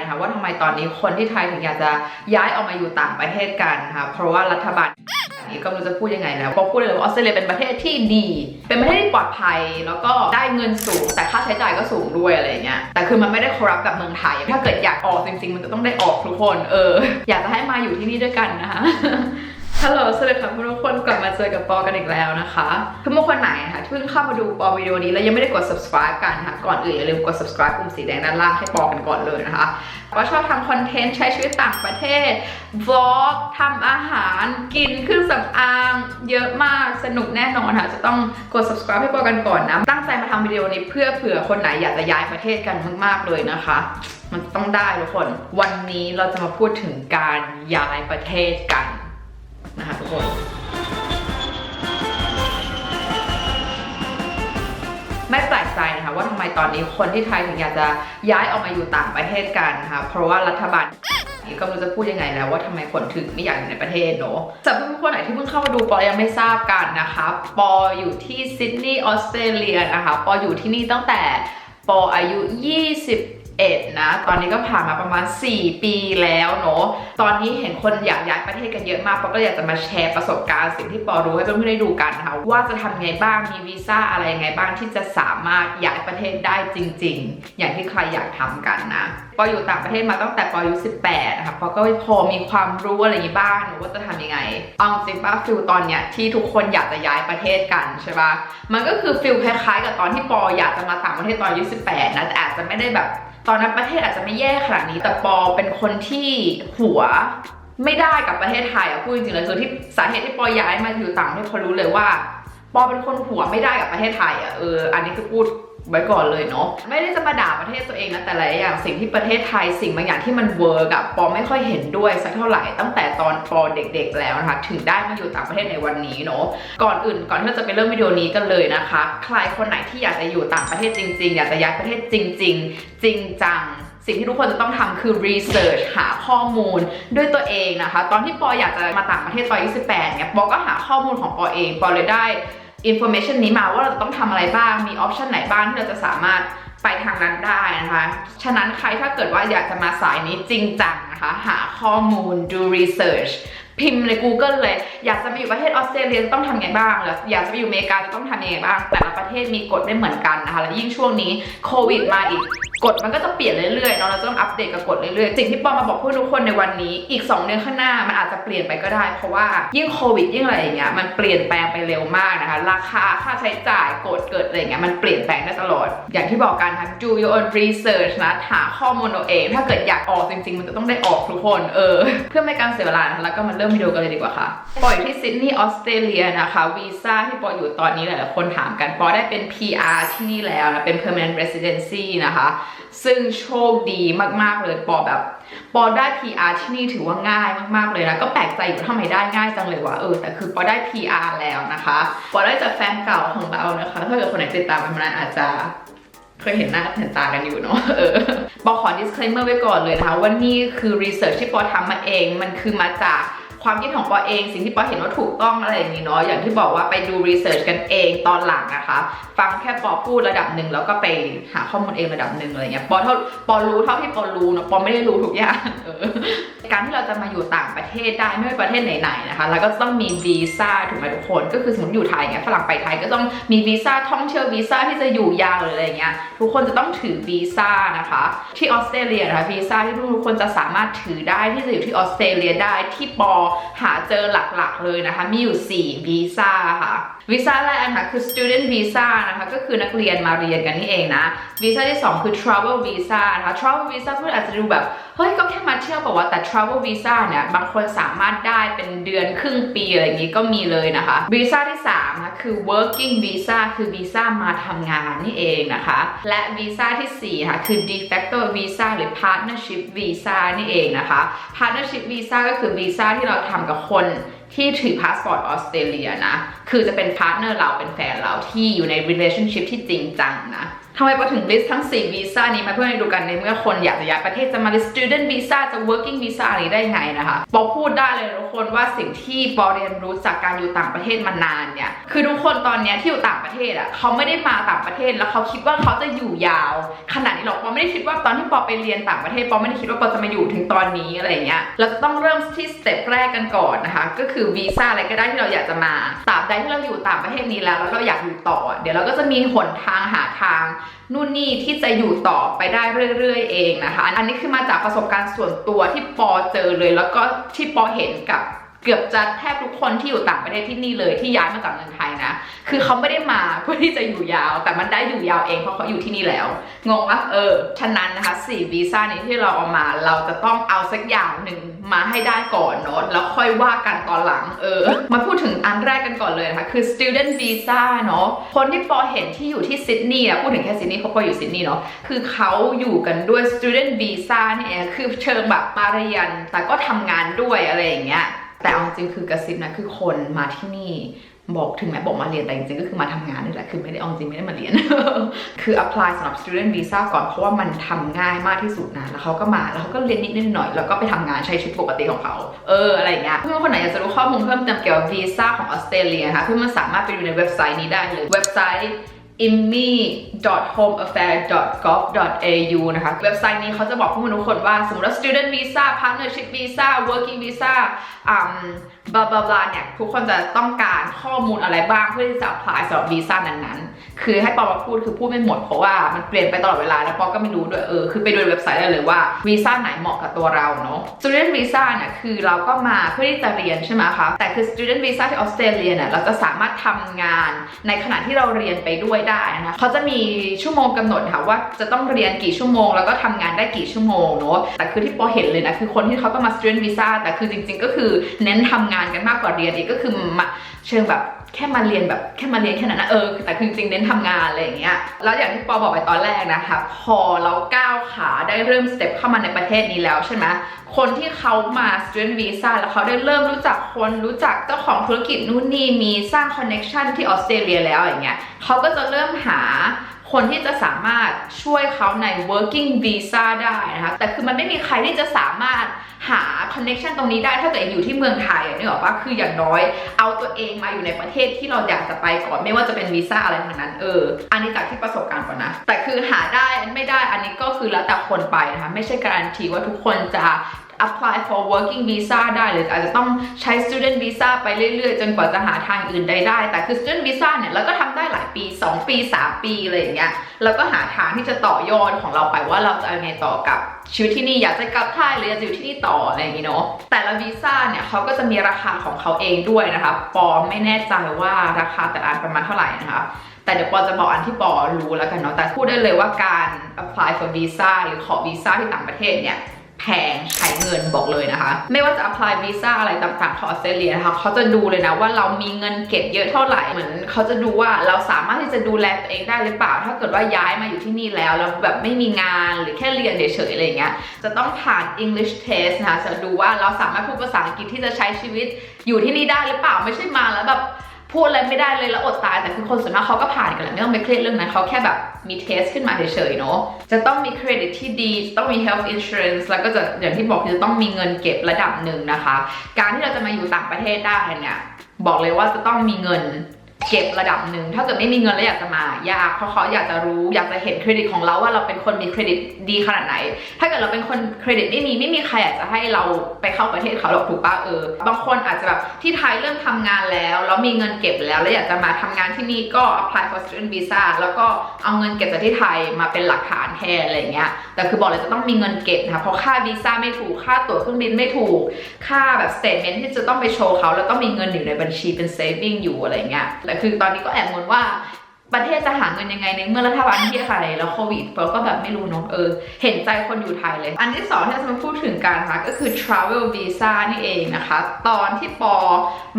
นะคะว่าทำไมตอนนี้คนที่ไทยถึงอยากจะย้ายออกมาอยู่ต่างประเทศกันนะคะเพราะว่ารัฐบาลนี้ก็ไม่รู้จะพูดยังไงแล้วก็พูดเลยว่าออสเตรเลียเป็นประเทศที่ดี เป็นประเทศที่ปลอดภัย แล้วก็ได้เงินสูง แต่ค่าใช้จ่ายก็สูงด้วยอะไรเงี้ยแต่คือมันไม่ได้คอรัปแบบเมืองไทย ถ้าเกิดอยากออกจริงๆ มันจะต้องได้ออกทุกคนเอออยากจะให้มาอยู่ที่นี่ด้วยกันนะคะ ฮัลโหลสวัสดีค่ะทุกคนกลับมาเจอกับปอกันอีกแล้วนะคะเพื่อคนไหนนะคะที่เพิ่งเข้ามาดูปอวิดีโอนี้แล้วยังไม่ได้กด subscribe กันนะคะก่อนอื่นอย่าลืมกด subscribe ปุ่มสีแดงด้านล่างให้ปอกันก่อนเลยนะคะปอชอบทำคอนเทนต์ใช้ชีวิตต่างประเทศ vlog ทำอาหารกินเครื่องสำอางเยอะมากสนุกแน่นอนค่ะจะต้องกด subscribe ให้ปอกันก่อนนะตั้งใจมาทำวิดีโอนี้เพื่อเผื่อคนไหนอยากจะย้ายประเทศกันมากๆเลยนะคะมันต้องได้ทุกคน วันนี้เราจะมาพูดถึงการย้ายประเทศกัน นะคะทุกคนไม่แปลกใจนะคะว่าทำไมตอนนี้คนที่ไทยถึงอยากจะย้ายออกมาอยู่ต่างประเทศกันนะคะเพราะว่ารัฐบาลก็ไม่รู้จะพูดยังไงแล้วว่าทำไมคนถึงไม่อยากอยู่ในประเทศเนอะสำหรับเพื่อนๆคนไหนที่เพิ่งเข้ามาดูปอยังไม่ทราบกันนะคะ ปออยู่ที่ซิดนีย์ออสเตรเลียนะคะ ปออยู่ที่นี่ตั้งแต่ปออายุ 20 11นะ ตอนนี้ก็ผ่านมาประมาณ 4 ปีแล้วเนาะ ตอนนี้เห็นคนอยากย้ายประเทศกันเยอะมากปอก็อยากจะมาแชร์ประสบการณ์สิ่งที่ปอรู้ให้เพื่อนๆได้ดูกันนะคะว่าจะทำไงบ้าง มีวีซ่าอะไรไงบ้างที่จะสามารถย้ายประเทศได้จริง ๆ อย่างที่ใครอยากทำกันนะปออยู่ต่างประเทศมาตั้งแต่ปออายุ 18 นะคะปอก็พอมีความรู้อะไรอย่างนี้บ้างหนูว่าจะทำยังไงเอาจริงป้าฟิลตอนเนี้ยที่ทุกคนอยากจะย้ายประเทศกันใช่ปะมันก็คือฟิลคล้ายๆ กับตอนที่ปออยากจะมาต่างประเทศตอนอายุ 18 นะแต่อาจจะไม่ได้แบบ ตอนนั้นประเทศอาจจะไม่แย่ขนาดนี้ แต่ปอเป็นคนที่หัวไม่ได้กับประเทศไทยอะพูดจริงๆเลยคือที่สาเหตุที่ปอย้ายมาอยู่ต่างประเทศเพราะรู้เลยว่า ปอเป็นคนหัวไม่ได้กับประเทศไทยอะเอออันนี้คือพูด ไว้ก่อนเลยเนาะไม่ได้จะมาด่าประเทศตัวเองนะแต่หลายอย่างสิ่งที่ประเทศไทยสิ่งบางอย่างที่มันเวิร์กอะปอไม่ค่อยเห็นด้วยสักเท่าไหร่ตั้งแต่ตอนปอเด็ก ๆ แล้วนะคะถึงได้มาอยู่ต่างประเทศในวันนี้เนาะก่อนอื่นก่อนที่เราจะไปเริ่มวิดีโอนี้กันเลยนะคะ ใครคนไหนที่อยากจะอยู่ต่างประเทศจริง ๆ อยากจะย้ายประเทศจริง ๆ จริงจังสิ่งที่ทุกคนจะต้องทำคือ research หาข้อมูลด้วยตัวเองนะคะ ตอนที่ปออยากจะมาต่างประเทศตอนอายุ18เนี่ยปอก็หาข้อมูลของปอเอง ปอเลยได้ อินโฟเมชันนี้มาว่าเราจะต้องทำอะไรบ้าง มีออปชันไหนบ้างที่เราจะสามารถไปทางนั้นได้นะคะ ฉะนั้นใครถ้าเกิดว่าอยากจะมาสายนี้จริงจังนะคะ หาข้อมูลดู research พิมพ์ใน Google เลย อยากจะไปอยู่ประเทศออสเตรเลียจะต้องทำไงบ้างหรืออยากจะไปอยู่อเมริกาจะต้องทำยังไงบ้าง แต่ละประเทศมีกฎไม่เหมือนกันนะคะ และยิ่งช่วงนี้โควิดมาอีกกฎมันก็จะเปลี่ยนเรื่อยๆเนาะเราจะต้องอัปเดตกับกฎเรื่อยๆสิ่งที่ปอมาบอกเพื่อนทุกคนในวันนี้ อีก 2 เดือนข้างหน้ามันอาจจะเปลี่ยนไปก็ได้ เพราะว่ายิ่งโควิดยิ่งอะไรอย่างเงี้ยมันเปลี่ยนแปลงไปเร็วมากนะคะ ราคาค่าใช้จ่ายกฎเกิดอะไรเงี้ยมันเปลี่ยนแปลงได้ตลอด อย่างที่บอกกันค่ะ do your own research นะหาข้อมูลเอาเอง ถ้าเกิดอยากออกจริงๆ มันจะต้องได้ออกทุกคนเออ เพื่อไม่การเสียเวลาแล้วก็มาเริ่มวิดีโอกันเลยดีกว่าค่ะ ปออยู่ที่ซิดนีย์ออสเตรเลียนะคะวีซ่าที่ปออยู่ตอนนี้หลายๆคนถามกันปอได้เป็น PR ที่นี่แล้วนะ เป็น permanent residency นะคะ ซึ่งโชคดีมากๆเลยปอแบบปอได้ PR ที่นี่ถือว่าง่ายมากๆเลยนะ ก็แปลกใจอยู่ทำไมได้ง่ายจังเลยวะเออแต่คือปอได้ PR แล้วนะคะปอได้จากแฟนเก่าของเรานะคะ ถ้าเกิดคนไหนติดตามกันมานานอาจจะเคยเห็นหน้าเห็นตากันอยู่เนาะเออปอขอ disclaimer ไว้ก่อนเลยนะคะว่านี่คือ research ที่ปอทำมาเอง มันคือมาจาก ความคิดของปอเองสิ่งที่ปอเห็นว่าถูกต้องอะไรอย่างนี้เนาะอย่างที่บอกว่าไปดูรีเสิร์ชกันเองตอนหลังนะคะ ฟังแค่ปอพูดระดับหนึ่งแล้วก็ไปหาข้อมูลเองระดับหนึ่งอะไรเงี้ยปอเท่าปอรู้เท่าที่ปอรู้เนาะปอไม่ได้รู้ทุกอย่างเออ การที่เราจะมาอยู่ต่างประเทศได้ไม่ว่าประเทศไหนๆนะคะแล้วก็ต้องมีวีซ่าถูกไหมทุกคน ก็คือสมมติอยู่ไทยเงี้ยฝรั่งไปไทยก็ต้องมีวีซ่าท่องเที่ยววีซ่าที่จะอยู่ยาวหรืออะไรเงี้ยทุกคนจะต้องถือวีซ่านะคะ ที่ออสเตรเลียนะคะวีซ่าที่ทุกคนจะสามารถถือได้ที่จะอยู่ที่ออสเตรเลียได้ที่ปอหาเจอหลักๆเลยนะคะ มีอยู่4วีซ่าค่ะวีซ่าแรกนะคะคือ student visa นะคะก็คือนักเรียนมาเรียนกันนี่เองนะวีซ่าที่ 2 คือ travel visa นะคะ travel visa เพื่อนอาจจะดูแบบเฮ้ยก็แค่มาเที่ยวบอกว่าแต่ travel visa เนี่ย บางคนสามารถได้เป็นเดือนครึ่งปีอะไรอย่างนี้ก็มีเลยนะคะวีซ่าที่3นะคะคือ working visa คือวีซ่ามาทำงานนี่เองนะคะ และวีซ่าที่4ค่ะคือ de facto visa หรือ partnership visa นี่เองนะคะ partnership visa ก็คือวีซ่าที่เราทำกับคนที่ถือพาสปอร์ตออสเตรเลียนะ คือจะเป็นพาร์ทเนอร์เราเป็นแฟนเราที่อยู่ใน relationship ที่จริงจังนะ ทำไมปอถึง list ทั้ง 4 วีซ่านี้มาเพื่อให้ดูกันในเมื่อคนอยากจะย้ายประเทศจะมา list student visa จะ working visa อะไรได้ไงนะคะปอพูดได้เลยทุกคนว่าสิ่งที่ปอเรียนรู้จากการอยู่ต่างประเทศมานานเนี่ยคือทุกคนตอนนี้ที่อยู่ต่างประเทศอะเขาไม่ได้มาต่างประเทศแล้วเขาคิดว่าเขาจะอยู่ยาว ขนาดนี้หรอกปอไม่ได้คิดว่าตอนที่ปอไปเรียนต่างประเทศปอไม่ได้คิดว่าปอจะมาอยู่ถึงตอนนี้อะไรเงี้ยเราจะต้องเริ่มที่สเต็ปแรกกันก่อนนะคะก็คือวีซ่าอะไรก็ได้ที่เราอยากจะมาตราบใดที่เราอยู่ต่างประเทศนี้แล้วแล้วเราอยากอยู่ต่อ เดี๋ยวเราก็จะมีหนทางหาทางนู่นนี่ที่จะอยู่ต่อไปได้เรื่อยๆ เองนะคะ อันนี้คือมาจากประสบการณ์ส่วนตัวที่ปอเจอเลย แล้วก็ที่ปอเห็นกับ เกือบจะแทบทุกคนที่อยู่ต่างประเทศที่นี่เลยที่ย้ายมาจากเมืองไทยนะ คือเขาไม่ได้มาเพื่อที่จะอยู่ยาว แต่มันได้อยู่ยาวเองเพราะเขาอยู่ที่นี่แล้ว งงปะเออ ฉะนั้นนะคะสี่วีซ่านี้ที่เราเอามา เราจะต้องเอาสักอย่างหนึ่งมาให้ได้ก่อนเนาะแล้วค่อยว่ากันตอนหลังเออ มาพูดถึงอันแรกกันก่อนเลยนะคะคือ student visa เนาะคนที่ปอเห็นที่อยู่ที่ซิดนีย์อะพูดถึงแค่ซิดนีย์เพราะปออยู่ซิดนีย์เนาะคือเขาอยู่กันด้วย student visa เนี่เองคือเชิงแบบมาเรียนแต่ก็ทำงานด้วยอะไรอย่างเงี้ย แต่เอาจริงคือกระซิบนะคือคนมาที่นี่บอกถึงแม้บอกมาเรียนแต่จริงๆก็คือมาทำงานนี่แหละคือไม่ได้เอาจริงไม่ได้มาเรียน คือ apply สำหรับ student visa ก่อนเพราะว่ามันทำง่ายมากที่สุดนะแล้วเขาก็มาแล้วเขาก็เรียนนิดนิดหน่อยแล้วก็ไปทำงานใช้ชีวิตปกติของเขาเอออะไรอย่างเงี้ยเพื่อนคนไหนอยากจะรู้ข้อมูลเพิ่มเติมเกี่ยวกับวีซ่าของออสเตรเลียนะคะเพื่อนมันสามารถไปดูในเว็บไซต์นี้ได้เลยเว็บไซต์ immi.homeaffair.gov.au นะคะ เว็บไซต์นี้เขาจะบอกพวกมนุษย์คนว่า สมมติว่า student visa partnership visa working visa อืมบลาบลาบลาเนี่ย ทุกคนจะต้องการข้อมูลอะไรบ้างเพื่อที่จะ apply สำหรับวีซ่านั้นๆ คือให้ปอมาพูดคือพูดไม่หมดเพราะว่ามันเปลี่ยนไปตลอดเวลา แล้วปอก็ไม่รู้ด้วยเออ คือไปดูในเว็บไซต์ได้เลยว่าวีซ่าไหนเหมาะกับตัวเราเนาะ student visa เนี่ยคือเราก็มาเพื่อที่จะเรียนใช่ไหมคะแต่คือ student visa ที่ออสเตรเลียเนี่ยเราจะสามารถทำงานในขณะที่เราเรียนไปด้วยได้นะเขาจะมีชั่วโมงกำหนดค่ะว่าจะต้องเรียนกี่ชั่วโมง แล้วก็ทำงานได้กี่ชั่วโมงเนาะแต่คือที่ปอเห็นเลยนะคือคนที่เขาต้องมา student visa แต่คือจริง ๆ ก็คือเน้นทำงานกันมากกว่าเรียนอีกก็คือมาเชิงแบบ แค่มาเรียนแบบแค่มาเรียนแค่นั้นนะเออแต่คือจริงๆเน้นทำงานอะไรอย่างเงี้ยแล้วอย่างที่ปอบอกไปตอนแรกนะคะ พอเราก้าวขาได้เริ่มสเต็ปเข้ามาในประเทศนี้แล้วใช่ไหมคนที่เขามา student visa แล้วเขาได้เริ่มรู้จักคนรู้จักเจ้าของธุรกิจนู่นนี่มีสร้าง connection ที่ออสเตรเลียแล้วอย่างเงี้ยเขาก็จะเริ่มหา คนที่จะสามารถช่วยเขาใน working visa ได้นะคะ แต่คือมันไม่มีใครที่จะสามารถหา connection ตรงนี้ได้ถ้าเกิดอยู่ที่เมืองไทยอะนึกออกปะคืออย่างน้อยเอาตัวเองมาอยู่ในประเทศที่เราอยากจะไปก่อนไม่ว่าจะเป็นวีซ่าอะไรทั้งนั้นเอออันนี้จากที่ประสบการณ์ก่อนนะ แต่คือหาได้ไม่ได้อันนี้ก็คือแล้วแต่คนไปนะคะไม่ใช่การันตีว่าทุกคนจะ apply for working visa ได้หรืออาจจะต้องใช้ student visa ไปเรื่อยๆ จนกว่าจะหาทางอื่นใดได้ แต่คือ student visa เนี่ยเราก็ทำได้หลายปี 2 ปี 3 ปีอะไรอย่างเงี้ยแล้วก็หาทางที่จะต่อยอดของเราไปว่าเราจะเอาไงต่อกับชีวิตที่นี่อยากจะกลับไทยหรืออยากจะอยู่ที่นี่ต่ออะไรอย่างงี้เนาะแต่ละวีซ่าเนี่ยเขาก็จะมีราคาของเขาเองด้วยนะคะปอไม่แน่ใจว่าราคาแต่ละอันประมาณเท่าไหร่นะคะแต่เดี๋ยวปอจะบอกอันที่ปอรู้แล้วกันเนาะแต่พูดได้เลยว่าการ apply for visa หรือขอวีซ่าที่ต่างประเทศเนี่ย แพงใช้เงินบอกเลยนะคะ ไม่ว่าจะ apply visa อะไรต่างๆของออสเตรเลียนะคะเขาจะดูเลยนะว่าเรามีเงินเก็บเยอะเท่าไหร่เหมือนเขาจะดูว่าเราสามารถที่จะดูแลตัวเองได้หรือเปล่า ถ้าเกิดว่าย้ายมาอยู่ที่นี่แล้วแล้วแบบไม่มีงานหรือแค่เรียนเฉยๆอะไรอย่างเงี้ยจะต้องผ่าน English test นะคะจะดูว่าเราสามารถพูดภาษาอังกฤษที่จะใช้ชีวิตอยู่ที่นี่ได้หรือเปล่าไม่ใช่มาแล้วแบบ พูดอะไรไม่ได้เลยแล้วอดตายแต่คือคนส่วนมากเขาก็ผ่านกันแหละไม่ต้องไปเครียดเรื่องนั้นเขาแค่แบบมีเทสขึ้นมาเฉยๆเนาะจะต้องมีเครดิตที่ดีต้องมี health insurance แล้วก็จะอย่างที่บอกคือต้องมีเงินเก็บระดับหนึ่งนะคะ การที่เราจะมาอยู่ต่างประเทศได้เนี่ยบอกเลยว่าจะต้องมีเงิน เก็บระดับหนึ่ง ถ้าเกิดไม่มีเงินแล้วอยากจะมายากเพราะเขาอยากจะรู้อยากจะเห็นเครดิตของเราว่าเราเป็นคนมีเครดิตดีขนาดไหน ถ้าเกิดเราเป็นคนเครดิตไม่มีไม่มีใครอยากจะให้เราไปเข้าประเทศเขาหรอกถูกปะเออ บางคนอาจจะแบบที่ไทยเริ่มทำงานแล้วแล้วมีเงินเก็บแล้วแล้วอยากจะมาทำงานที่นี่ก็ apply for student visa แล้วก็เอาเงินเก็บจากที่ไทยมาเป็นหลักฐานแทนอะไรเงี้ย แต่คือบอกเลยจะต้องมีเงินเก็บนะคะเพราะค่าวีซ่าไม่ถูกค่าตั๋วเครื่องบินไม่ถูก ค่าแบบ statement ที่จะต้องไปโชว์เขาแล้วต้องมีเงินอยู่ในบัญชีเป็น saving อยู่อะไรเงี้ยแต่คือตอนนี้ก็แอบงงว่า ประเทศจะหาเงินยังไงในเมื่อรัฐบาลที่ไทยแล้วโควิดเราก็แบบไม่รู้เนอะเออ เห็นใจคนอยู่ไทยเลย อันที่สองที่เราจะมาพูดถึงกันนะคะก็คือ travel visa นี่เองนะคะ ตอนที่ปอ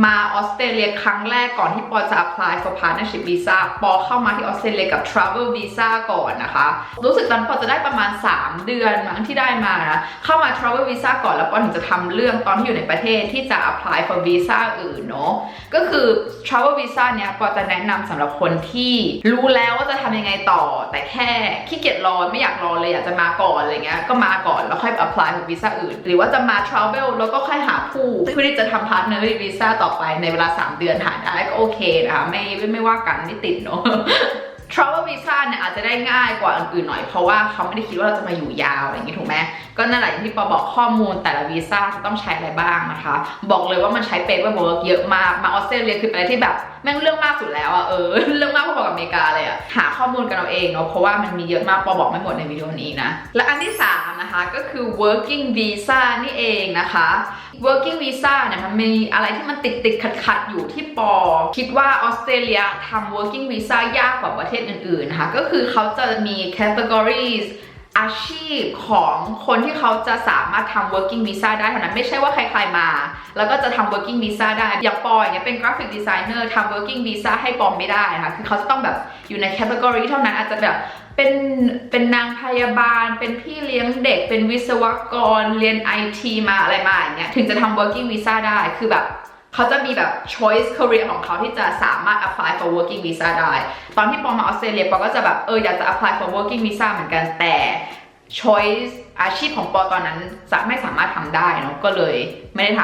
มาออสเตรเลียครั้งแรกก่อนที่ปอจะ apply for partnership visa ปอเข้ามาที่ออสเตรเลียกับ travel visa ก่อนนะคะ รู้สึกตอนปอจะได้ประมาณ 3 เดือนมั้งที่ได้มานะเข้ามา travel visa ก่อนแล้วปอถึงจะทำเรื่องตอนที่อยู่ในประเทศที่จะ apply for visa อื่นเนาะก็คือ travel visa เนี่ยปอจะแนะนำสำหรับคนที่รู้แล้วว่าจะทำยังไงต่อ แต่แค่ขี้เกียจรอไม่อยากรอเลยอยากจะมาก่อนอะไรเงี้ยก็มาก่อนแล้วค่อย apply for วีซ่าอื่น หรือว่าจะมา travel แล้วก็ค่อยหาผู้เพื่อที่จะทำ partner วีซ่าต่อไปในเวลา 3 เดือนหาได้ก็โอเคนะคะไม่ไม่ว่ากันไม่ติดเนาะ travel visa เนี่ยอาจจะได้ง่ายกว่าอื่นๆหน่อย เพราะว่าเขาไม่ได้คิดว่าเราจะมาอยู่ยาวอะไรอย่างงี้ถูกไหมก็นั่นแหละอย่างที่ปอบอกข้อมูลแต่ละวีซ่าจะต้องใช้อะไรบ้างนะคะ บอกเลยว่ามันใช้ paperwork เยอะมากมาออสเตรเลียคือเป็นอะไรที่แบบแม่งเรื่องมากสุดแล้วอะเออเรื่องมากพอๆกับอเมริกาเลยอะหาข้อมูลกันเอาเองเนาะเพราะว่ามันมีเยอะมากปอบอกไม่หมดในวิดีโอนี้นะ และอันที่สามนะคะก็คือ working visa นี่เองนะคะ working visa เนี่ยมันมีอะไรที่มันติดติดขัดขัดอยู่ที่ปอ คิดว่าออสเตรเลียทำ working visa ยากกว่าประเทศอื่นๆนะคะก็คือเขาจะมี categories อาชีพของคนที่เขาจะสามารถทำ working visa ได้เท่านั้นไม่ใช่ว่าใครๆมา แล้วก็จะทำ working visa ได้ อย่างปออย่างเงี้ยเป็น graphic designer ทำ working visa ให้ปอไม่ได้นะคะคือเขาจะต้องแบบอยู่ใน category เท่านั้นอาจจะแบบเป็นเป็นนางพยาบาล เป็นพี่เลี้ยงเด็ก เป็นวิศวกรเรียน IT มาอะไรมาอย่างเงี้ยถึงจะทำ working visa ได้คือแบบ เขาจะมีแบบ choice career ของเขาที่จะสามารถ apply for working visa ได้ ตอนที่ปอมาออสเตรเลียปอก็จะแบบเอออยากจะ apply for working visa เหมือนกันแต่ choice อาชีพของปอตอนนั้นจะไม่สามารถทำได้เนอะก็เลยไม่ได้ท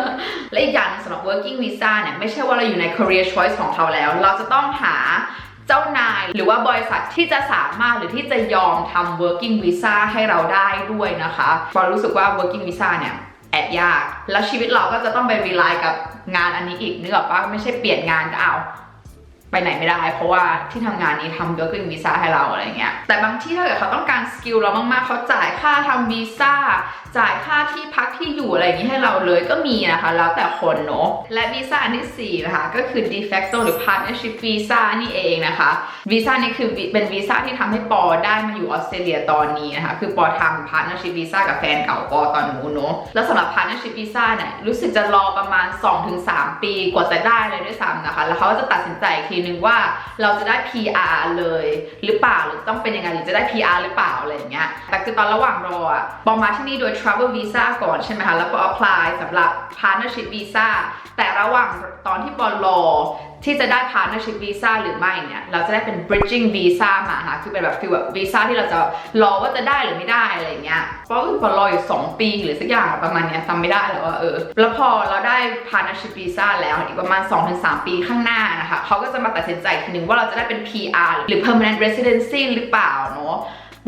ำ และอีกอย่างหนึ่งสำหรับ working visa เนี่ยไม่ใช่ว่าเราอยู่ใน career choice ของเขาแล้ว เราจะต้องหาเจ้านายหรือว่าบริษัทที่จะสามารถหรือที่จะยอมทำ working visa ให้เราได้ด้วยนะคะปอรู้สึกว่า working visa เนี่ย แอบยาก แล้วชีวิตเราก็จะต้องไปรีไลน์กับงานอันนี้อีกนึกออกปะไม่ใช่เปลี่ยนงานก็เอา ไปไหนไม่ได้ เพราะว่าที่ทำงานนี้ทำ working visa ให้เราอะไรเงี้ยแต่บางที่ถ้าเกิดเขาต้องการสกิลเรามากๆเขาจ่ายค่าทำวีซ่าจ่ายค่าที่พักที่อยู่อะไรอย่างนี้ให้เราเลยก็มีนะคะ แล้วแต่คนเนาะและวีซ่าอันที่ 4 นะคะ ก็คือ de facto หรือ partnership visa นี่เองนะคะวีซ่านี่คือเป็นวีซ่าที่ทำให้ปอได้มาอยู่ออสเตรเลียตอนนี้นะคะ คือปอทำ partnership visa กับแฟนเก่าปอตอนนู้นเนาะแล้วสำหรับ partnership visa เนี่ยรู้สึกจะรอประมาณ 2-3 ปีกว่าจะได้เลยด้วยซ้ำนะคะ แล้วเขาก็จะตัดสินใจอีกทีนึงว่าเราจะได้ PR เลยหรือเปล่าหรือต้องเป็นยังไงหรือจะได้ PR หรือเปล่าอะไรอย่างเงี้ยแต่คือตอนระหว่างรออะปอมาที่นี่โดย travel visa ก่อนใช่ไหมคะแล้วก็ apply สำหรับ partnership visa แต่ระหว่างตอนที่ปอรอ ที่จะได้ partnership visa หรือไม่เนี่ย เราจะได้เป็น bridging visa มาค่ะ คือเป็นแบบฟีลแบบวีซ่าที่เราจะรอว่าจะได้หรือไม่ได้อะไรเงี้ยเพราะคือพอรออยู่ 2 ปีหรือสักอย่างประมาณเนี้ยจำไม่ได้แล้วว่าเออ แล้วพอเราได้ partnership visa แล้วอีกประมาณ 2-3 ปีข้างหน้านะคะเขาก็จะมาตัดสินใจอีกทีนึงว่าเราจะได้เป็น PR หรือ permanent residency หรือเปล่าเนาะ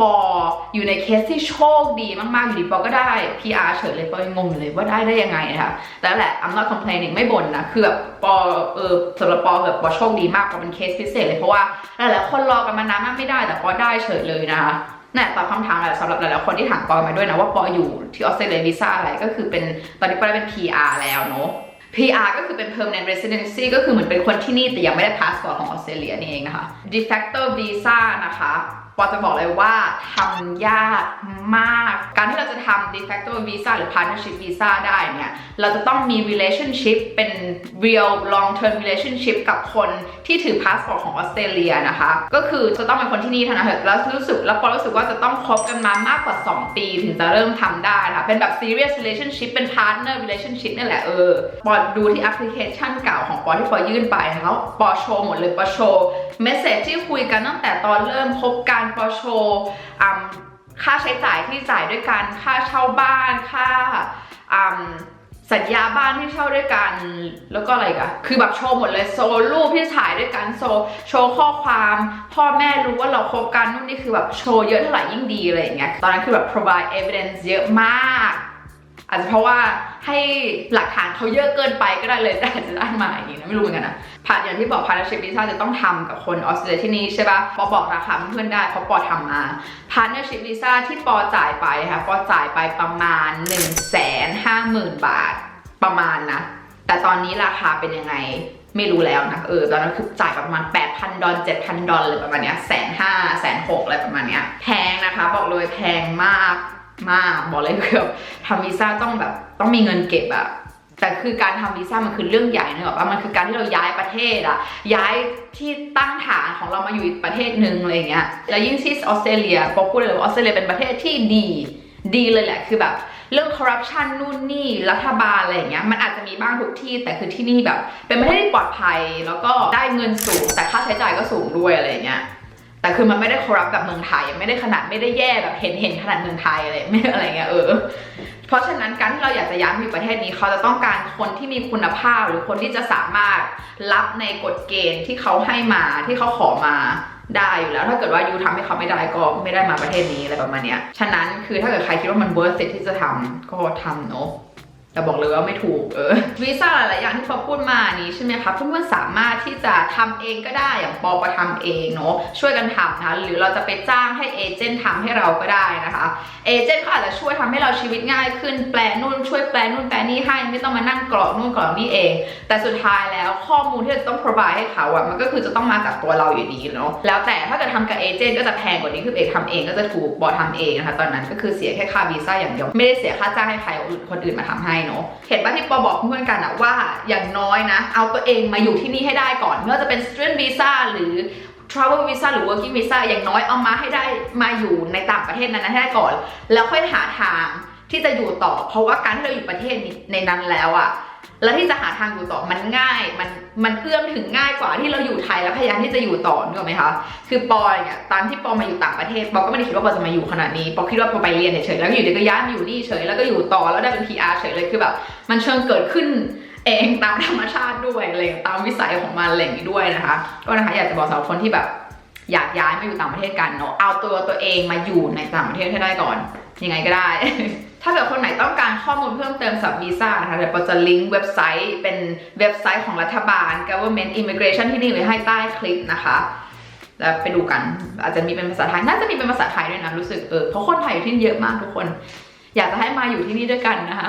ปออยู่ในเคสที่โชคดีมากๆ อยู่ดีปอก็ได้ PR เฉยเลยปอยงงเลยว่าได้ได้ยังไงนะคะแต่แหละ I'm not complaining ไม่บ่นนะคือแบบปอเออสำหรับปอแบบปอโชคดีมากปอเป็นเคสพิเศษเลยเพราะว่าหลายๆคนรอกันมานานมากไม่ได้แต่ปอได้เฉยเลยนะคะนั่นตอบคำถามแหละสำหรับหลายๆคนที่ถามปอมาด้วยนะว่าปออยู่ที่ออสเตรเลียวีซ่าอะไรก็คือเป็นตอนนี้ปอได้เป็น PR แล้วเนาะ PR ก็คือเป็น permanent residency ก็คือเหมือนเป็นคนที่นี่แต่ยังไม่ได้พาสปอร์ตของออสเตรเลียนี่เองนะคะ de facto visa นะคะ ปอจะบอกเลยว่าทำยากมาก การที่เราจะทำ de facto visa หรือ partnership visa ได้เนี่ย เราจะต้องมี relationship เป็น real long term relationship กับคนที่ถือพาสปอร์ตของออสเตรเลียนะคะ ก็คือจะต้องเป็นคนที่นี่เท่านั้นเถอะแล้วรู้สึกแล้วปอรู้สึกว่าจะต้องคบกันมามากกว่า 2 ปีถึงจะเริ่มทำได้นะคะเป็นแบบ serious relationship เป็น partner relationship นี่แหละเออ ปอดูที่แอปพลิเคชันเก่าของปอที่ปอยื่นไปนะคะปอโชว์หมดเลยปอโชว์ เมสเซจที่คุยกันตั้งแต่ตอนเริ่มคบกันปอโชว์ค่าใช้จ่ายที่จ่ายด้วยกันค่าเช่าบ้านค่าสัญญาบ้านที่เช่าด้วยกัน แล้วก็อะไรกันคือแบบโชว์หมดเลยโชว์รูปที่ถ่ายด้วยกันโชว์โชว์ข้อความ พ่อแม่รู้ว่าเราคบกันนู่นนี่คือแบบโชว์เยอะเท่าไหร่ยิ่งดีอะไรอย่างเงี้ยตอนนั้นคือแบบ provide evidence เยอะมาก อาจจะเพราะว่าให้หลักฐานเขาเยอะเกินไปก็ได้เลยแต่อาจจะได้มาอย่างนี้นะไม่รู้เหมือนกันนะผ่านอย่างที่บอก partnership visa จะต้องทำกับคนออสเตรเลียที่นี่ใช่ปะปอบอกราคาเพื่อนได้เพราะปอทำมา partnership visa ที่ปอจ่ายไปค่ะปอจ่ายไปประมาณ 1 5 0 0 0 0 บาทประมาณนะ แต่ตอนนี้ราคาเป็นยังไงไม่รู้แล้วนะเออตอนนั้นคือจ่ายประมาณ 8,000 ดอล7,000 ดอลเลยประมาณเนี้ยแสนห้าแสนหกอะไรประมาณเนี้ยแพงนะคะ บอกเลยแพงมาก มากบอกเลยคือแบบทำวีซ่าต้องแบบต้องมีเงินเก็บอะแต่คือการทำวีซ่ามันคือเรื่องใหญ่เนอะว่ามันคือการที่เราย้ายประเทศอะย้ายที่ตั้งฐานของเรามาอยู่อีกประเทศหนึ่งอะไรเงี้ยแล้วยิ่งที่ออสเตรเลียปอพูดเลยว่าออสเตรเลียเป็นประเทศที่ดี ดีเลยแหละคือแบบเรื่องคอร์รัปชันนู่นนี่รัฐบาลอะไรอย่างเงี้ยมันอาจจะมีบ้างทุกที่ แต่คือที่นี่แบบ เป็นประเทศที่ปลอดภัย แล้วก็ได้เงินสูง แต่ค่าใช้จ่ายก็สูงด้วยอะไรเงี้ย แต่คือมันไม่ได้คอรัปแบบเมืองไทย ไม่ได้ขนาดไม่ได้แย่แบบเห็นเห็นขนาดเมืองไทยอะไรไม่อะไรเงี้ยเออ เพราะฉะนั้นการที่เราอยากจะย้ายมาอยู่ประเทศนี้เขาจะต้องการคนที่มีคุณภาพ หรือคนที่จะสามารถรับในกฎเกณฑ์ที่เขาให้มาที่เขาขอมาได้อยู่แล้วถ้าเกิดว่ายูทำให้เขาไม่ได้ก็ไม่ได้มาประเทศนี้อะไรประมาณเนี้ยฉะนั้นคือถ้าเกิดใครคิดว่ามัน worth it ที่จะทำก็ทำเนาะ แต่บอกเลยว่าไม่ถูกเออวีซ่าหลายๆอย่างที่พอพูดมานี้ใช่ไหมคะเพื่อนๆสามารถที่จะทำเองก็ได้อย่างปอประทำเองเนาะช่วยกันทำนะหรือเราจะไปจ้างให้เอเจนต์ทำให้เราก็ได้นะคะเอเจนต์เขาอาจจะช่วยทำให้เราชีวิตง่ายขึ้นแปลนู่นช่วยแปลนู่นแปลนี่ให้ไม่ต้องมานั่งกรอกนู่นกรอกนี่เอง แต่สุดท้ายแล้วข้อมูลที่เราจะต้อง provide ให้เขาอะมันก็คือจะต้องมาจากตัวเราอยู่ดีเนาะแล้วแต่ถ้าเกิดทำกับเอเจนต์ก็จะแพงกว่านี้คือเอกทำเองก็จะถูกบอทำเองนะคะตอนนั้นก็คือเสียแค่ค่าวีซ่าอย่างเดียวไม่ได้เสียค่าจ้างให้ใครคนอื่นมาทำให้เนาะเห็นปะที่ปอบอกเพื่อนๆกันอะว่าอย่างน้อยนะ เอาตัวเองมาอยู่ที่นี่ให้ได้ก่อนไม่ว่าจะเป็น student visa หรือ travel visa หรือ working visa อย่างน้อยเอามาให้ได้มาอยู่ในต่างประเทศนั้นให้ได้ก่อน แล้วค่อยหาทางที่จะอยู่ต่อ เพราะว่าการที่เราอยู่ประเทศในนั้นแล้วอะ แล้วที่จะหาทางอยู่ต่อมันง่าย มันมันเอื้อมถึงง่ายกว่าที่เราอยู่ไทยแล้วพยายามที่จะอยู่ต่อนึกออกไหมคะคือปอเนี่ยตอนที่ปอมาอยู่ต่างประเทศปอก็ไม่ได้คิดว่าปอจะมาอยู่ขนาดนี้ปอคิดว่าปอไปเรียนเฉยๆแล้วอยู่ดีก็ย้ายมาอยู่นี่เฉยแล้วก็อยู่ต่อแล้วได้เป็น PR เฉยเลยคือแบบมันเชิงเกิดขึ้นเองตามธรรมชาติด้วยอะไรอย่างตามวิสัยของมันอะไรอย่างนี้ด้วยนะคะ ก็นะคะอยากจะบอกสำหรับคนที่แบบอยากย้ายมาอยู่ต่างประเทศกันเนาะเอาตัวตัวเองมาอยู่ในต่างประเทศให้ได้ก่อน ยังไงก็ได้ ถ้าเกิดคนไหนต้องการข้อมูลเพิ่มเติมสำหรับวีซ่านะคะเดี๋ยวปอจะลิงก์เว็บไซต์เป็นเว็บไซต์ของรัฐบาล government immigration ที่นี่ไว้ให้ใต้คลิปนะคะ แล้วไปดูกันอาจจะมีเป็นภาษาไทยน่าจะมีเป็นภาษาไทยด้วยนะรู้สึกเออเพราะคนไทยอยู่ที่นี่เยอะมากทุกคน อยากจะให้มาอยู่ที่นี่ด้วยกันนะคะ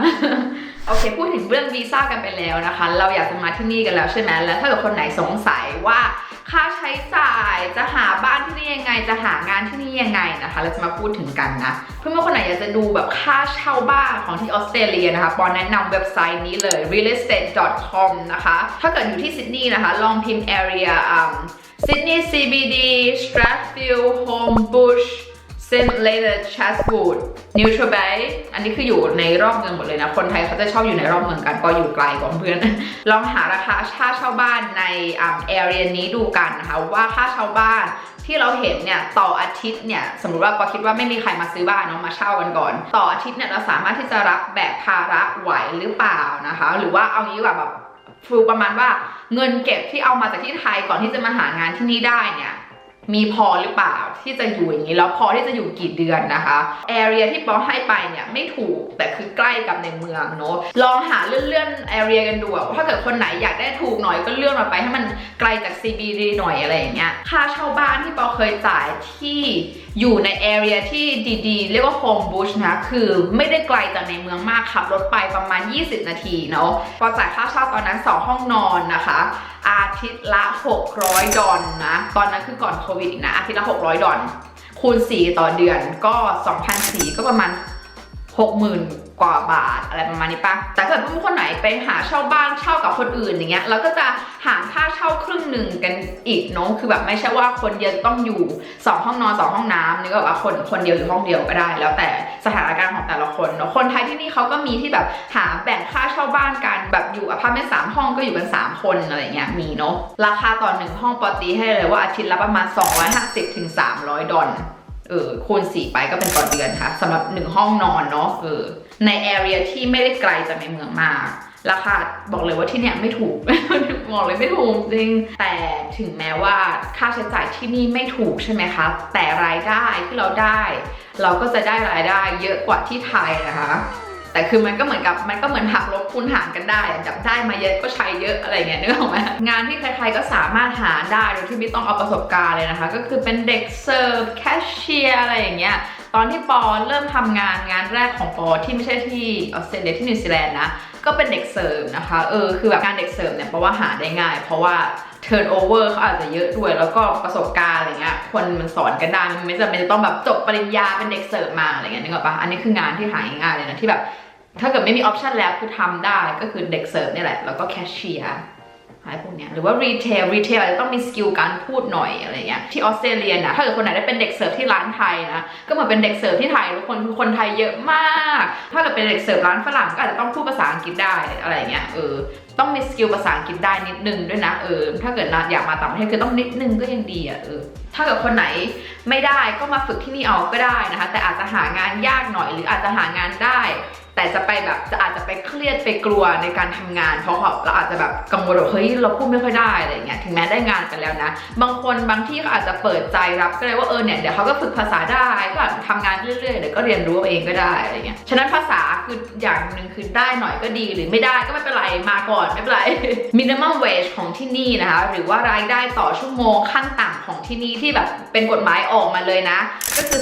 โอเค พูดถึงเรื่องวีซ่ากันไปแล้วนะคะ เราอยากจะมาที่นี่กันแล้วใช่ไหมแล้วถ้าเกิดคนไหนสงสัยว่าค่าใช้จ่ายจะหาบ้านที่นี่ยังไง จะหางานที่นี่ยังไงนะคะ เราจะมาพูดถึงกันนะ เพื่อนๆคนไหนอยากจะดูแบบค่าเช่าบ้านของที่ออสเตรเลียนะคะปอแนะนำเว็บไซต์นี้เลย realestate.com นะคะ ถ้าเกิดอยู่ที่ซิดนีย์นะคะ ลองพิมพ์ area อืม Sydney CBD Strathfield Homebush St. Leonard Chatswood Neutral Bay อันนี้คืออยู่ในรอบเมืองหมดเลยนะ คนไทยเขาจะชอบอยู่ในรอบเมืองกันก็อยู่ไกลกว่าเพื่อน ลองหาราคาค่าเช่าบ้านในอ่า area นี้ดูกันนะคะว่าค่าเช่าบ้านที่เราเห็นเนี่ยต่ออาทิตย์เนี่ยสมมติว่าปอคิดว่าไม่มีใครมาซื้อบ้านเนาะมาเช่ากันก่อน ต่ออาทิตย์เนี่ยเราสามารถที่จะรับแบกภาระไหวหรือเปล่านะคะ หรือว่าเอางี้แบบฟิลประมาณว่าเงินเก็บที่เอามาจากที่ไทยก่อนที่จะมาหางานที่นี่ได้เนี่ย มีพอหรือเปล่าที่จะอยู่อย่างนี้แล้วพอที่จะอยู่กี่เดือนนะคะแอเรียที่ป๊อให้ไปเนี่ยไม่ถูกแต่คือใกล้กับในเมืองเนอะลองหาเลื่อนๆแอเรียกันดูถ้าเกิดคนไหนอยากได้ถูกหน่อยก็เลื่อนมาไปให้มันไกลจาก CBD หน่อยอะไรอย่างเงี้ยค่าเช่าบ้านที่ป๊อเคยจ่ายที่อยู่ในแอเรียที่ดีๆ เรียกว่าโฮมบูชนะคือไม่ได้ไกลจากในเมืองมากขับรถไปประมาณ 20 นาทีเนาะป๊อจ่ายค่าเช่าตอนนั้น 2 ห้องนอนนะคะอาทิตย์ละ 600 ดอลนะ ตอนนั้นคือก่อนโควิดนะ อาทิตย์ละ 600 ดอลคูณ 4 ต่อเดือนก็ 2,400 ก็ประมาณ 60,000 กว่าบาทอะไรประมาณนี้ปะแต่ถ้าเกิดเพื่อนคนไหนไปหาเช่าบ้านเช่ากับคนอื่นอย่างเงี้ยเราก็จะหารค่าเช่าครึ่งหนึ่งกันอีกเนาะคือแบบไม่ใช่ว่าคนเดียวต้องอยู่ 2 ห้องนอน 2 ห้องน้ำนี่ก็แบบว่าคนคนเดียวอยู่ห้องเดียวก็ได้ แล้วแต่สถานการณ์ของแต่ละคนเนาะคนไทยที่นี่เขาก็มีที่แบบหาแบ่งค่าเช่าบ้านกันแบบอยู่อพาร์ตเมนต์สามห้องก็อยู่กัน 3 คนอะไรเงี้ยมีเนาะราคาต่อหนึ่งห้องปอตีให้เลยว่าอาทิตย์ละประมาณ 250ถึง300 ดอล เออคูณ4ไปก็เป็นต่อเดือนค่ะสำหรับหนึ่งห้องนอนเนาะเออในแอเรียที่ไม่ได้ไกลจากในเมืองมากราคาบอกเลยว่าที่เนี่ยไม่ถูก บอกเลยไม่ถูกจริง แต่ถึงแม้ว่าค่าใช้จ่ายที่นี่ไม่ถูกใช่ไหมคะ แต่รายได้ที่เราได้ เราก็จะได้รายได้เยอะกว่าที่ไทยนะคะ แต่คือมันก็เหมือนกับมันก็เหมือนหักลบคูณหารกันได้จับได้มาเยอะก็ใช้เยอะอะไรเงี้ยนึกออกไหมงานที่ใครๆก็สามารถหาได้โดยที่ไม่ต้องเอาประสบการณ์เลยนะคะ ก็คือเป็นเด็กเสิร์ฟแคชเชียร์อะไรอย่างเงี้ยตอนที่ปอเริ่มทำงานงานแรกของปอที่ไม่ใช่ที่ออสเตรเลียที่นิวซีแลนด์นะ ก็เป็นเด็กเสริมนะคะ เออ คือแบบงานเด็กเสริมเนี่ยเพราะว่าหาได้ง่าย เพราะว่า turnover เขาอาจจะเยอะด้วย แล้วก็ประสบการณ์อะไรเงี้ย คนมันสอนกันได้มันไม่จำเป็นจะต้องแบบจบปริญญาเป็นเด็กเสิร์ฟมาอะไรเงี้ยนึกออกปะอันนี้คืองานที่หาง่ายเลยนะที่แบบ ถ้าเกิดไม่มีออปชันแล้วคือทำได้ก็คือเด็กเสิร์ฟนี่แหละ แล้วก็แคชเชียร์ อะไรพวกเนี้ยหรือว่ารีเทลรีเทลอาจจะต้องมีสกิลการพูดหน่อยอะไรเงี้ยที่ออสเตรเลียนะถ้าเกิดคนไหนได้เป็นเด็กเสิร์ฟที่ร้านไทยนะก็เหมือนเป็นเด็กเสิร์ฟที่ไทยทุกคนคือคนไทยเยอะมาก ถ้าเกิดเป็นเด็กเสิร์ฟร้านฝรั่งก็อาจจะต้องพูดภาษาอังกฤษได้อะไรเงี้ยเออต้องมีสกิลภาษาอังกฤษได้นิดนึงด้วยนะเออถ้าเกิดนะอยากมาต่างประเทศคือต้องนิดนึงก็ยังดีอะเออถ้าเกิดคนไหนไม่ได้ก็มาฝึกที่นี่เอาก็ได้นะคะ แต่อาจจะหางานยากหน่อย หรืออาจจะหางานได้ แต่จะไปแบบจะอาจจะไปเครียดไปกลัวในการทำงาน เพราะเราอาจจะแบบกังวลว่าเฮ้ยเราพูดไม่ค่อยได้อะไรเงี้ยถึงแม้ได้งานไปแล้วนะ บางคนบางที่เขาอาจจะเปิดใจรับก็เลยว่าเออเนี่ยเดี๋ยวเขาก็ฝึกภาษาได้ก็อาจจะทำงานเรื่อยๆเดี๋ยวก็เรียนรู้เอาเองก็ได้อะไรเงี้ยฉะนั้นภาษาคืออย่างหนึ่งคือได้หน่อยก็ดีหรือไม่ได้ก็ไม่เป็นไรมาก่อนไม่เป็นไร minimum wage ของที่นี่นะคะ หรือว่ารายได้ต่อชั่วโมงขั้นต่ำของที่นี่ที่แบบเป็นกฎหมายออกมาเลยนะ ก็คือ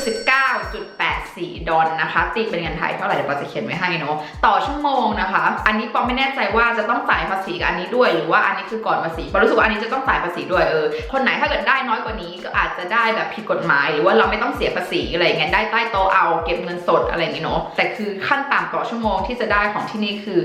19.84 ดอลนะคะ ตีเป็นเงินไทยเท่าไหร่เดี๋ยวปอจะเขียนไว้ให้เนาะต่อชั่วโมงนะคะ อันนี้ปอไม่แน่ใจว่าจะต้องจ่ายภาษีกับอันนี้ด้วย หรือว่าอันนี้คือก่อนภาษีปอรู้สึกว่าอันนี้จะต้องจ่ายภาษีด้วยเออคนไหนถ้าเกิดได้น้อยกว่านี้ก็อาจจะได้แบบผิดกฎหมาย หรือว่าเราไม่ต้องเสียภาษีอะไรอย่างเงี้ยได้ใต้โต๊ะเอาเก็บเงินสดอะไรอย่างเงี้ยเนาะแต่คือขั้นต่ำต่อชั่วโมงที่จะได้ของที่นี่คือ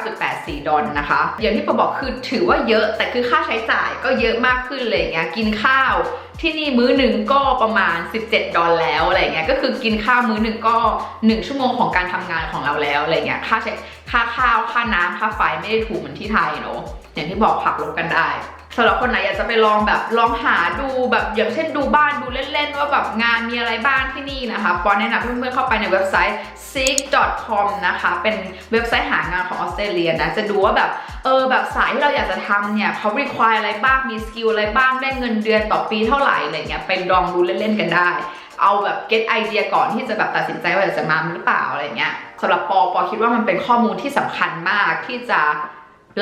19.84 ดอลนะคะอย่างที่ปอบอกคือถือว่าเยอะแต่คือค่าใช้จ่ายก็เยอะมากขึ้นเลยอย่างเงี้ยกินข้าวที่นี่มื้อหนึ่งก็ประมาณ 17 ดอลแล้วอะไรเงี้ยก็คือกินข้าวมื้อหนึ่งก็ 1 ชั่วโมงของการทำงานของเราแล้วอะไรเงี้ยค่าใช้ค่าข้าวค่าน้ำค่าไฟไม่ได้ถูกเหมือนที่ไทยเนอะอย่างที่บอกผักลบกันได้ สำหรับคนไหนอยากจะไปลองแบบลองหาดูแบบอย่างเช่นดูบ้านดูเล่นๆ ว่าแบบงานมีอะไรบ้างที่นี่นะคะปอนแนะนำเพื่อนๆเข้าไปในเว็บไซต์ seek.com นะคะ เป็นเว็บไซต์หางานของออสเตรเลียนะ จะดูว่าแบบเออแบบสายที่เราอยากจะทำเนี่ยเขา require อะไรบ้างมีสกิลอะไรบ้างได้เงินเดือนต่อปีเท่าไหร่อะไรเงี้ยไปลองดูเล่นๆกันได้ เอาแบบ get idea ก่อนที่จะแบบตัดสินใจว่าจะมาหรือเปล่าอะไรเงี้ยสำหรับปอปอคิดว่ามันเป็นข้อมูลที่สำคัญมากที่จะ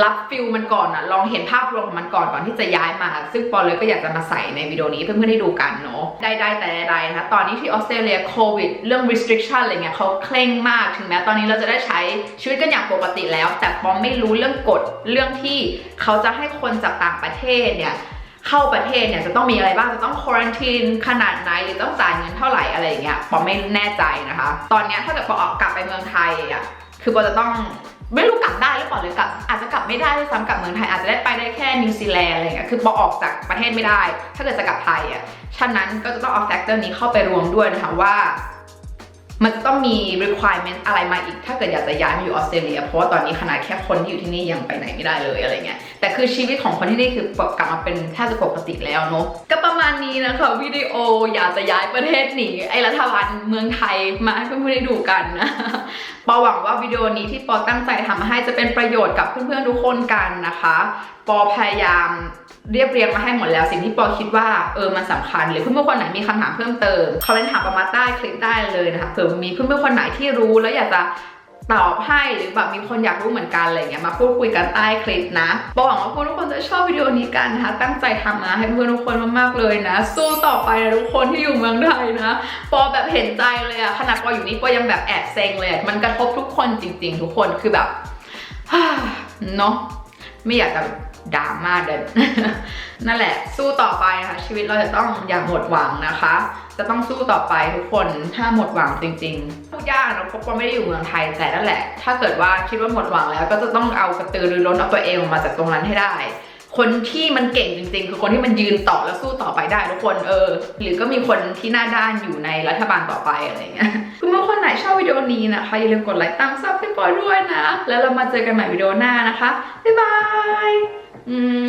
รับฟิลมันก่อนอะลองเห็นภาพรวมของมันก่อนก่อนที่จะย้ายมา ซึ่งปอเลยก็อยากจะมาใส่ในวิดีโอนี้เพื่อนๆได้ดูกันเนาะได้ได้แต่ใดๆนะคะตอนนี้ที่ออสเตรเลียโควิด เรื่อง restriction อะไรเงี้ยเขาเคร่งมากถึงแม้ตอนนี้เราจะได้ใช้ชีวิตกันอย่างปกติแล้ว แต่ปอไม่รู้เรื่องกฎเรื่องที่เขาจะให้คนจากต่างประเทศเนี่ยเข้าประเทศเนี่ยจะต้องมีอะไรบ้าง จะต้องควอนตินขนาดไหนหรือต้องจ่ายเงินเท่าไหร่อะไรอย่างเงี้ยปอไม่แน่ใจนะคะ ตอนนี้ถ้าเกิดปอออกกลับไปเมืองไทยอะคือปอจะต้อง ไม่รู้กลับได้หรือเปล่าหรือกลับอาจจะกลับไม่ได้ด้วยซ้ำกลับเมืองไทยอาจจะได้ไปได้แค่นิวซีแลนด์อะไรเงี้ยคือพอออกจากประเทศไม่ได้ ถ้าเกิดจะกลับไทยอะฉะนั้นก็จะต้องเอาแฟกเตอร์นี้เข้าไปรวมด้วยนะคะว่า มันจะต้องมี requirement อะไรมาอีก ถ้าเกิดอยากจะย้ายมาอยู่ออสเตรเลีย เพราะว่าตอนนี้ขนาดแค่คนที่อยู่ที่นี่ยังไปไหนไม่ได้เลยอะไรเงี้ย แต่คือชีวิตของคนที่นี่คือกลับมาเป็นแทบจะปกติแล้วเนอะก็ประมาณนี้นะคะวิดีโออยากจะย้ายประเทศหนีไอรัฐบาลเมืองไทยมาให้เพื่อนๆได้ดูกันนะปอหวังว่าวิดีโอนี้ที่ปอตั้งใจทำให้จะเป็นประโยชน์กับเพื่อนๆทุกคนกันนะคะ ปอพยายามเรียบเรียงมาให้หมดแล้วสิ่งที่ปอคิดว่าเออมันสำคัญ หรือเพื่อนๆคนไหนมีคำถามเพิ่มเติมคอมเมนต์ถามปอมาใต้คลิปได้เลยนะคะเผื่อมีเพื่อนๆคนไหนที่รู้แล้วอยากจะตอบให้หรือแบบมีคนอยากรู้เหมือนกันอะไรเงี้ยมาพูดคุยกันใต้คลิปนะปอหวังว่าทุกคนจะชอบวิดีโอนี้กันนะคะตั้งใจทำนะให้เพื่อนทุกคนมากๆเลยนะ สู้ต่อไปนะทุกคนที่อยู่เมืองไทยนะ ปอแบบเห็นใจเลยอะขนาดปออยู่นี่ปอยังแบบแอบเซ็งเลย มันกระทบทุกคนจริง ๆ ทุกคนคือแบบเนาะไม่อยากจะ ด่าม่าเลยนั่นแหละ สู้ต่อไปนะคะชีวิตเราจะต้องอย่าหมดหวังนะคะ จะต้องสู้ต่อไปทุกคนถ้าหมดหวังจริงๆพูดยากนะเพราะว่าไม่ได้อยู่เมืองไทยแต่นั่นแหละ ถ้าเกิดว่าคิดว่าหมดหวังแล้ว ก็จะต้องเอากระตือรือร้นเอาตัวเองออกมาจากตรงนั้นให้ได้ คนที่มันเก่งจริง ๆ คือคนที่มันยืนต่อแล้วสู้ต่อไปได้ทุกคนเออ หรือก็มีคนที่หน้าด้านอยู่ในรัฐบาลต่อไปอะไรเงี้ยคุณผู้คนไหนชอบวิดีโอนี้นะคะอย่าลืมกดไลค์ตามซับให้ปอยด้วยนะ แล้วเรามาเจอกันใหม่วิดีโอหน้านะคะบ๊ายบาย อืม